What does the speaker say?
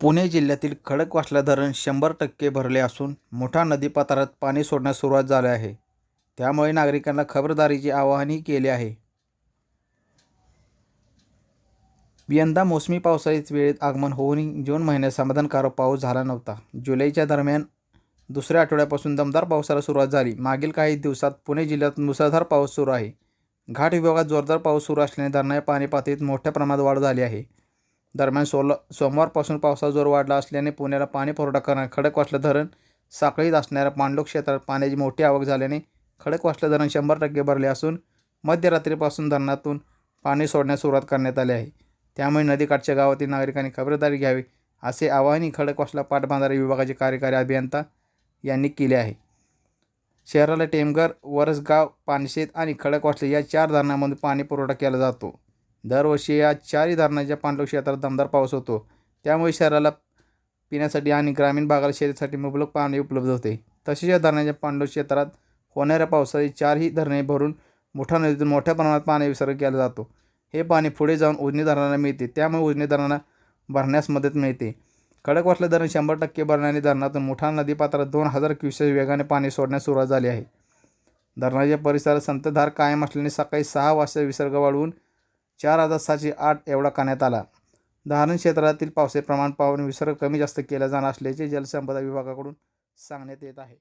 पुणे जिल्ह्यातील खडकवासला धरण शंभर टक्के भरले असून मोठा नदीपात्रात पाणी सोडण्यास सुरुवात झाली आहे. त्यामुळे नागरिकांना खबरदारीचे आवाहनही केले आहे. यंदा मोसमी पावसाळीच वेळेत आगमन होऊनही जून महिन्यात समाधानकारक पाऊस झाला नव्हता. जुलैच्या दरम्यान दुसऱ्या आठवड्यापासून दमदार पावसाला सुरुवात झाली. मागील काही दिवसात पुणे जिल्ह्यात मुसळधार पाऊस सुरू आहे. घाट विभागात जोरदार पाऊस सुरू असल्याने धरणाच्या पाणी पातळीत मोठ्या प्रमाणात वाढ झाली आहे. दरम्यान सोला सोमवारपासून पावसाचा जोर वाढला असल्याने पुण्याला पाणी पुरवठा करणारे खडकवासला धरण साखळीत असणाऱ्या पाणलोट क्षेत्रात पाण्याची मोठी आवक झाल्याने खडकवासला धरण शंभर टक्के भरले असून मध्यरात्रीपासून धरणातून पाणी सोडण्यास सुरुवात करण्यात आली आहे. त्यामुळे नदीकाठच्या गावातील नागरिकांनी खबरदारी घ्यावी असे आवाहनही खडकवासला पाटबंधारे विभागाचे कार्यकारी अभियंता यांनी केले आहे. शहराला टेमघर वरसगाव पानशेत आणि खडकवासले या चार धरणांमधून पाणी पुरवठा केला जातो. दरवर्षी या चारही धरणाच्या पाणलोट क्षेत्रात दमदार पाऊस होतो. त्यामुळे शहराला पिण्यासाठी आणि ग्रामीण भागाला शेतीसाठी मुबलक पाणी उपलब्ध होते. तसेच या धरणाच्या पाणलोट क्षेत्रात होणाऱ्या पावसाळी चारही धरणे भरून मोठ्या नदीतून मोठ्या प्रमाणात पाणी विसर्ग केला जातो. हे पाणी पुढे जाऊन उजनी धरणाला मिळते. त्यामुळे उजनी धरणाला भरण्यास मदत मिळते. खडकवासला धरण शंभर टक्के भरण्याने धरणातून मोठा नदीपात्रात दोन हजार क्युसेस वेगाने पाणी सोडण्यास सुरुवात झाली आहे. धरणाच्या परिसरात संततधार कायम असल्याने सकाळी सहा वाजता विसर्ग वाढवून चार हजार सातशे आठ एवढा करण्यात आला. धारण क्षेत्रातील पावसाचे प्रमाण पाहून विसर्ग कमी जास्त केला जाणार असल्याचे जलसंपदा विभागाकडून सांगण्यात येत आहे.